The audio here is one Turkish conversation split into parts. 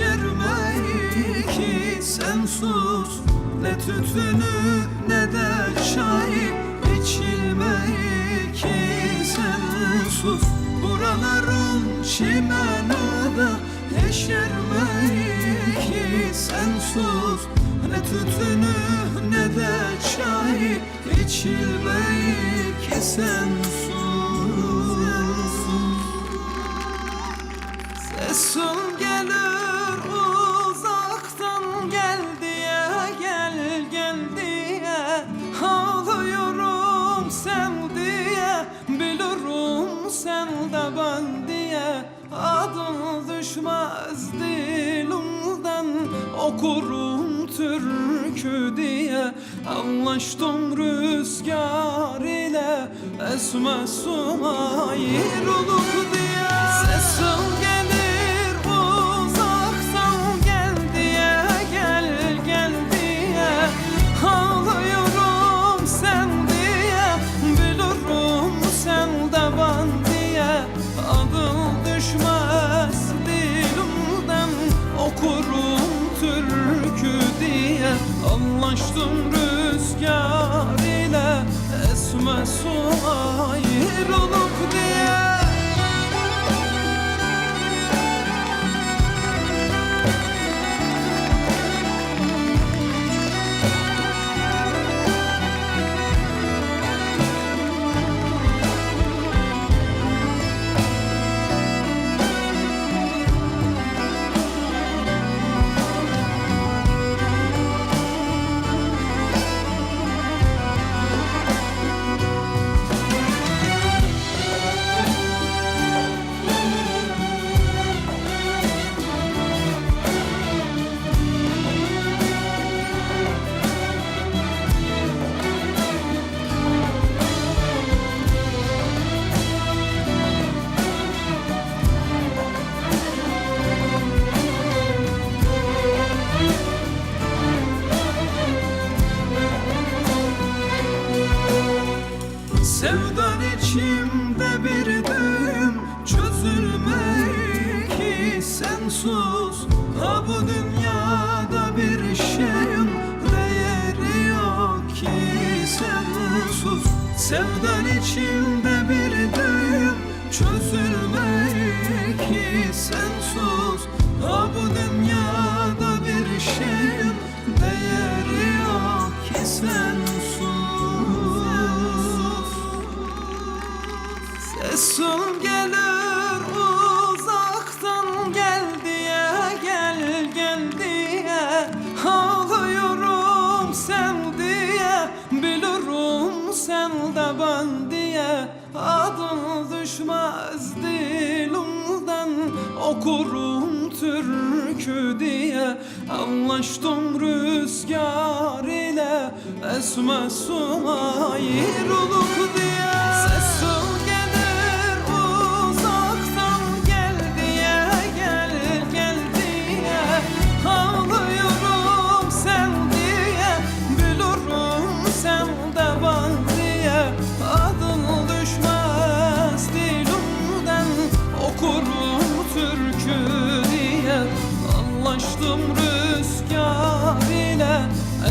yeşermeyi ki sen sus. Ne tütünü ne de çay içilmeyi ki sen sus. Buraların çimeni de yeşermeyi ki sen sus. Ne tütünü ne de çay içilmeyi ki sen sus okurum türkü diye Anlaştım rüzgar ile esmesim ayrılık diye. Sesim gelir Anlaştım rüzgar ile esme su ayrılık diye içimde bir düğüm. Çözülmeyi ki sen sus. Ha bu dünyada bir şeyin değeri yok ki. Sen sus. Sevdan içimde bir düğüm. Çözülmeyi ki sen sus. Ha bu dünyada Sesim gelir uzaktan gel diye gel gel diye. Ağlıyorum sen diye bilirim sen de ben diye. Adın düşmez dilimden okurum türkü diye. Anlaştım rüzgar ile esmesim ayrılık diye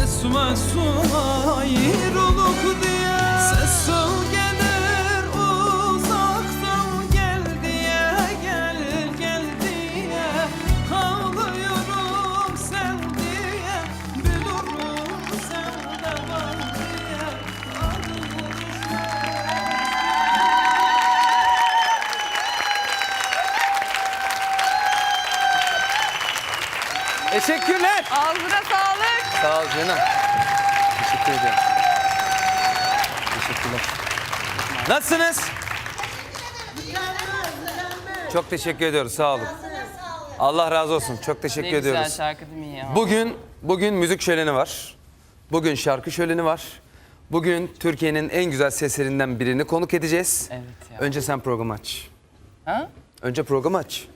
esme su ayrılık diye. Sesim gelir Teşekkürler. Ağzına sağlık. Sağ ol canım. Teşekkür ederim. Teşekkürler. Nasılsınız? Çok teşekkür ediyoruz. Sağ olun. Allah razı olsun. Çok teşekkür Ne güzel ediyoruz. şarkı değil mi ya? Bugün bugün müzik şöleni var. Bugün şarkı şöleni var. Bugün Türkiye'nin en güzel seslerinden birini konuk edeceğiz. Evet ya. Önce sen programı aç. Ha? Önce programı aç.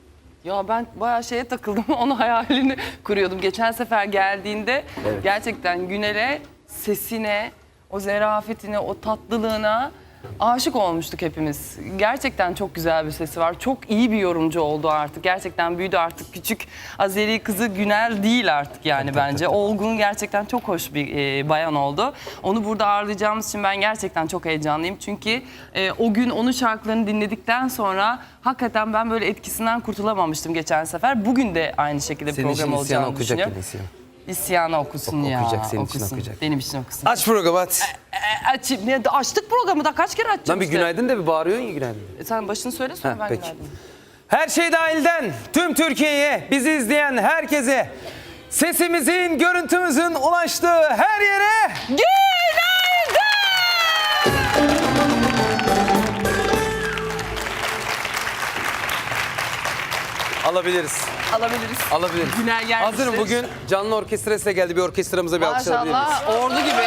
Ya ben bayağı şeye takıldım. Onun hayalini kuruyordum. Geçen sefer geldiğinde Evet. gerçekten Güner'e, sesine, o zerafetine, o tatlılığına aşık olmuştuk hepimiz. Gerçekten çok güzel bir sesi var. Çok iyi bir yorumcu oldu artık. Gerçekten büyüdü artık. Küçük Azeri kızı Günel değil artık yani bence. Olgun gerçekten çok hoş bir e, bayan oldu. Onu burada ağırlayacağımız için ben gerçekten çok heyecanlıyım. Çünkü e, o gün onun şarkılarını dinledikten sonra hakikaten ben böyle etkisinden kurtulamamıştım geçen sefer. Bugün de aynı şekilde Senin için program isyanı olacağını okuyacak düşünüyorum. yine isyanı. İsyanı okusun Ok- ya. okuyacak, senin için okuyacak. Benim için okusun. Aç programı hadi. E, açayım. Ne, açtık programı da kaç kere açacağım Lan bir işte. günaydın da bir bağırıyorsun ya günaydın. E, Sen başını söyle sonra Ha, ben peki. günaydın. Her şey dahilden tüm Türkiye'ye, bizi izleyen herkese, sesimizin, görüntümüzün ulaştığı her yere Günaydın! Alabiliriz. Alabiliriz. Alabiliriz. Güner gelmiştir. Hazırım bugün canlı orkestrasıyla geldi bir orkestramıza bir alkış alabilir miyiz? Maşallah ordu gibi.